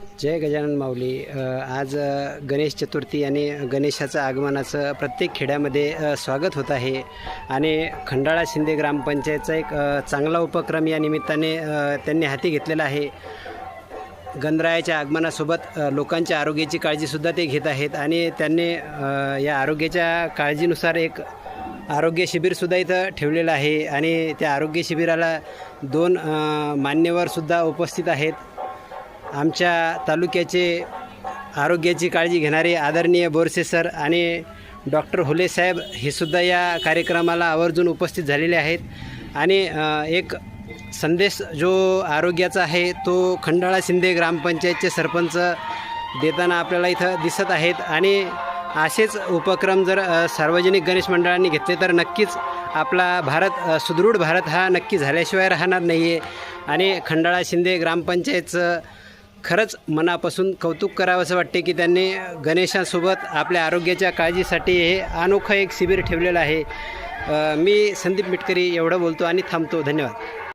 जय गजानन माऊली. आज गणेश चतुर्थी आणि गणेशाचं आगमनाचं प्रत्येक खेड्यामध्ये स्वागत होत आहे. आणि खंडाळा शिंदे ग्रामपंचायतचा एक चांगला उपक्रम या निमित्ताने त्यांनी हाती घेतलेला आहे. गणरायाच्या आगमनासोबत लोकांच्या आरोग्याची काळजीसुद्धा ते घेत आहेत आणि त्यांनी या आरोग्याच्या काळजीनुसार एक आरोग्य शिबिरसुद्धा इथं ठेवलेलं आहे. आणि त्या आरोग्य शिबिराला दोन मान्यवरसुद्धा उपस्थित आहेत. आमच्या तालुक्याचे आरोग्याची काळजी घेणारे आदरणीय बोरसे सर आणि डॉक्टर हुले साहेब हे सुद्धा या कार्यक्रमाला आवर्जून उपस्थित झालेले आहेत. आणि एक संदेश जो आरोग्याचा आहे तो खंडाळा शिंदे ग्रामपंचायतचे सरपंच देताना आपल्याला इथं दिसत आहेत. आणि असेच उपक्रम जर सार्वजनिक गणेश मंडळांनी घेतले तर नक्कीच आपला भारत सुदृढ भारत हा नक्की झाल्याशिवाय राहणार नाही आहे आणि खंडाळा शिंदे ग्रामपंचायतचं खरंच मनापासून कौतुक करावं असं वाटते की त्यांनी गणेशांसोबत आपल्या आरोग्याच्या काळजीसाठी हे अनोखं एक शिबिर ठेवलेलं आहे. मी संदीप मिटकरी एवढं बोलतो आणि थांबतो. धन्यवाद.